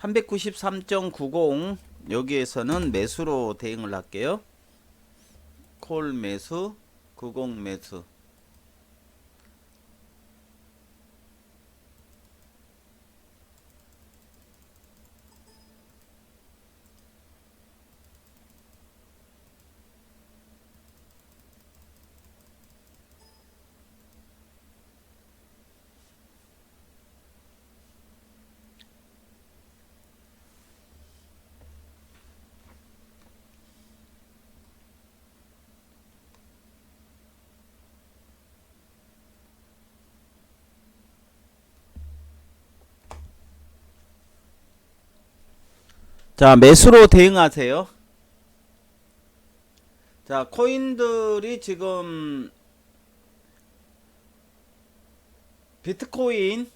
393.90 여기에서는 매수로 대응을 할게요. 콜 매수, 90 매수. 자, 매수로 대응하세요. 자, 코인들이 지금 비트코인,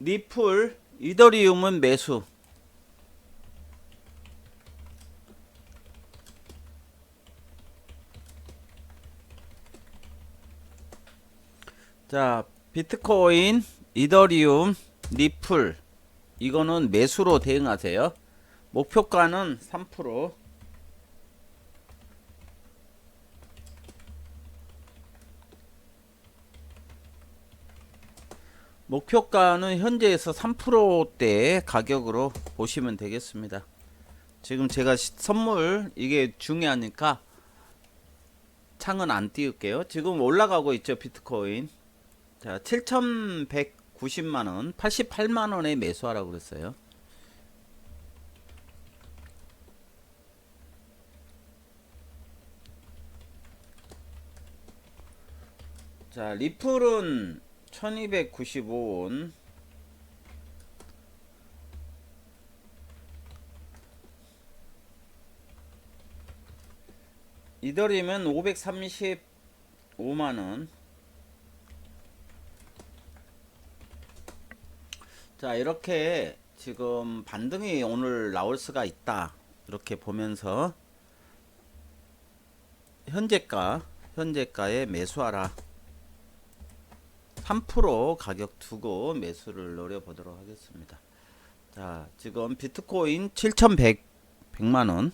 리플, 이더리움은 매수. 자, 비트코인, 이더리움, 리플 이거는 매수로 대응하세요. 목표가는 3%. 목표가는 현재에서 3%대 가격으로 보시면 되겠습니다. 지금 제가 시- 선물 이게 중요하니까 창은 안 띄울게요. 지금 올라가고 있죠, 비트코인. 자, 7,190만 원, 88만 원에 매수하라고 그랬어요. 자, 리플은 1295원. 이더리면 535만원. 자, 이렇게 지금 반등이 오늘 나올 수가 있다. 이렇게 보면서 현재가, 현재가에 매수하라. 3% 가격 두고 매수를 노려보도록 하겠습니다. 자, 지금 비트코인 7,100 100만 원.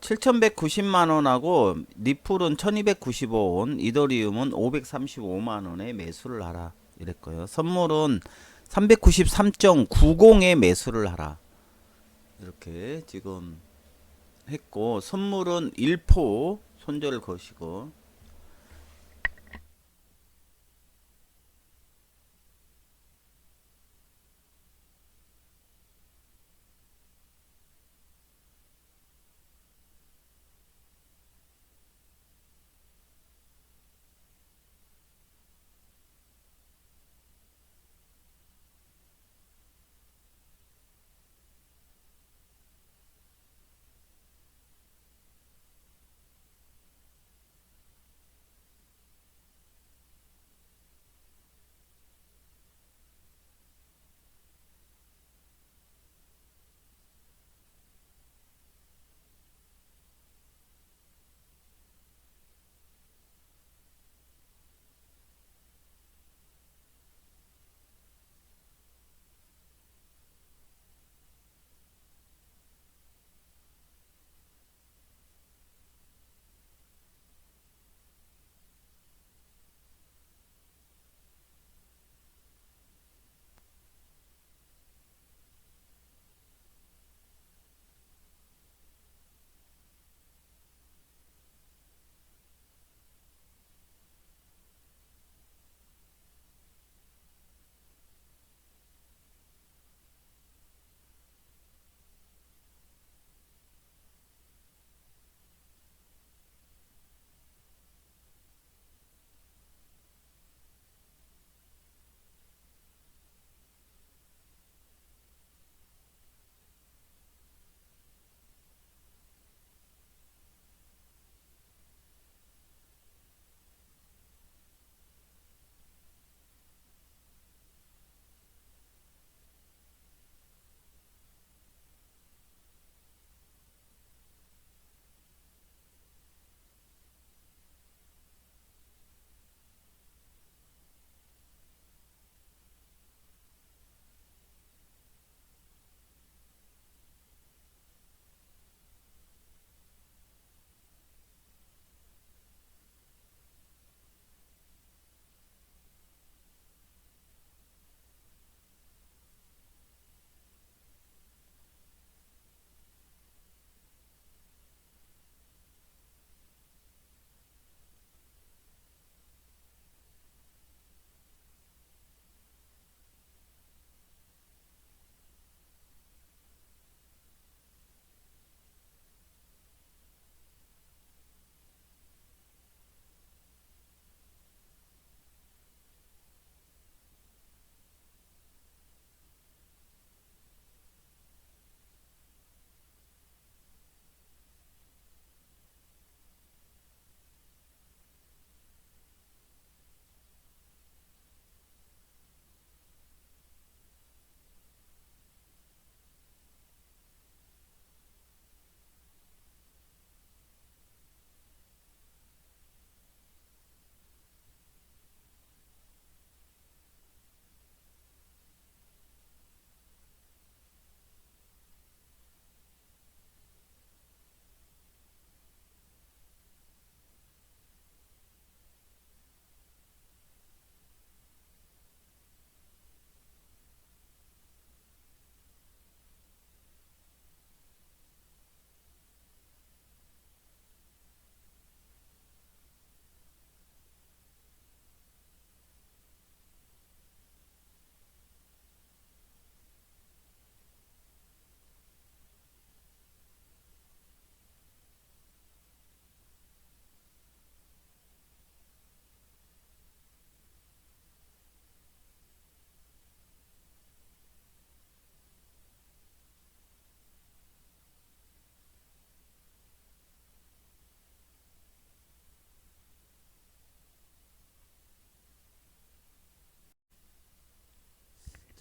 (7,190만 원하고) 리플은 (1295원) 이더리움은 (535만 원에 매수를 하라 이랬고요 선물은 (393.90에 매수를 하라 이렇게 지금 했고 선물은 1포 손절을 거시고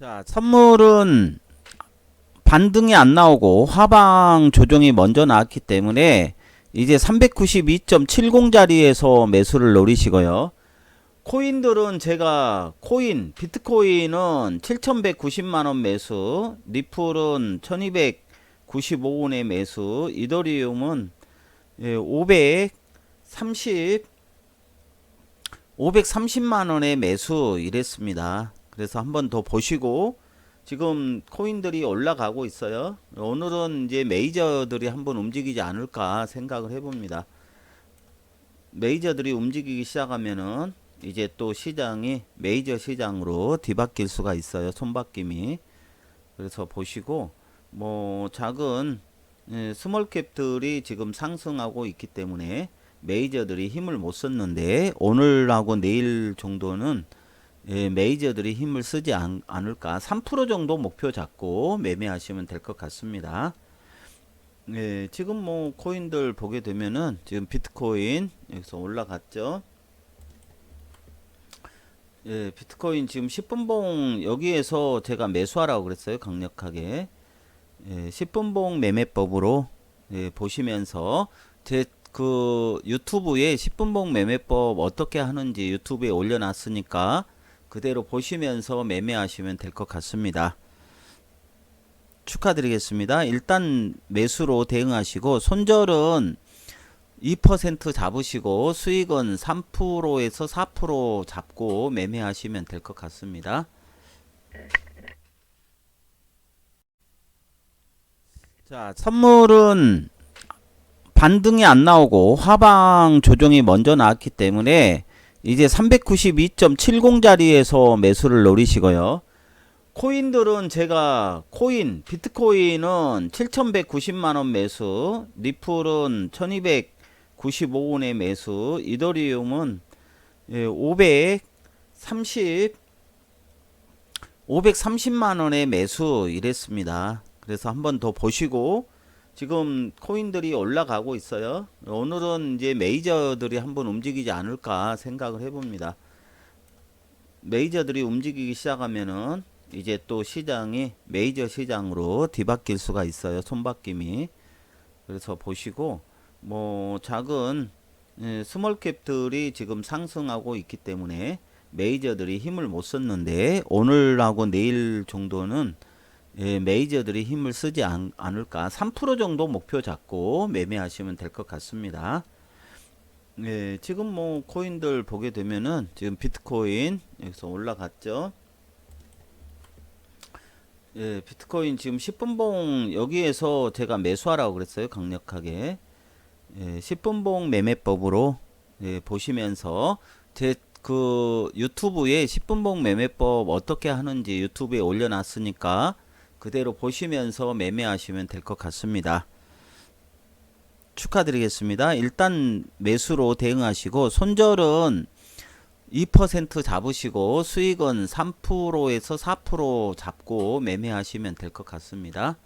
자, 선물은 반등이 안 나오고 하방 조정이 먼저 나왔기 때문에 이제 392.70 자리에서 매수를 노리시고요. 코인들은 제가 코인 비트코인은 7,190만 원 매수, 리플은 1,295원의 매수, 이더리움은 예, 530 530만 원의 매수 이랬습니다. 그래서 한 번 더 보시고 지금 코인들이 올라가고 있어요. 오늘은 이제 메이저들이 한번 움직이지 않을까 생각을 해봅니다. 메이저들이 움직이기 시작하면은 이제 또 시장이 메이저 시장으로 뒤바뀔 수가 있어요. 손바뀜이. 그래서 보시고 뭐 작은 예, 스몰캡들이 지금 상승하고 있기 때문에 메이저들이 힘을 못 썼는데 오늘하고 내일 정도는 예, 메이저들이 힘을 쓰지 않, 않을까 3% 정도 목표 잡고 매매하시면 될 것 같습니다. 예, 지금 뭐 코인들 보게 되면은 지금 비트코인 여기서 올라갔죠. 예, 비트코인 지금 10분봉 여기에서 제가 매수하라고 그랬어요. 강력하게. 예, 10분봉 매매법으로 예, 보시면서 제 그 유튜브에 10분봉 매매법 어떻게 하는지 유튜브에 올려놨으니까 그대로 보시면서 매매하시면 될 것 같습니다. 축하드리겠습니다. 일단 매수로 대응하시고 손절은 2% 잡으시고 수익은 3%에서 4% 잡고 매매하시면 될 것 같습니다. 자, 선물은 반등이 안 나오고 하방 조정이 먼저 나왔기 때문에 이제 392.70 자리에서 매수를 노리시고요. 코인들은 제가 코인 비트코인은 7,190만 원 매수, 리플은 1,295원의 매수, 이더리움은 530 530만 원의 매수 이랬습니다. 그래서 한번 더 보시고 지금 코인들이 올라가고 있어요. 오늘은 이제 메이저들이 한번 움직이지 않을까 생각을 해봅니다. 메이저들이 움직이기 시작하면은 이제 또 시장이 메이저 시장으로 뒤바뀔 수가 있어요. 손바뀜이. 그래서 보시고 뭐 작은 예, 스몰캡들이 지금 상승하고 있기 때문에 메이저들이 힘을 못 썼는데 오늘하고 내일 정도는 예, 메이저들이 힘을 쓰지 않, 않을까 3% 정도 목표 잡고 매매하시면 될 것 같습니다. 예, 지금 뭐 코인들 보게 되면은 지금 비트코인 여기서 올라갔죠. 예, 비트코인 지금 10분봉 여기에서 제가 매수하라고 그랬어요. 강력하게. 예, 10분봉 매매법으로 예, 보시면서 제 그 유튜브에 10분봉 매매법 어떻게 하는지 유튜브에 올려놨으니까 그대로 보시면서 매매하시면 될 것 같습니다. 축하드리겠습니다. 일단 매수로 대응하시고 손절은 2% 잡으시고 수익은 3%에서 4% 잡고 매매하시면 될 것 같습니다.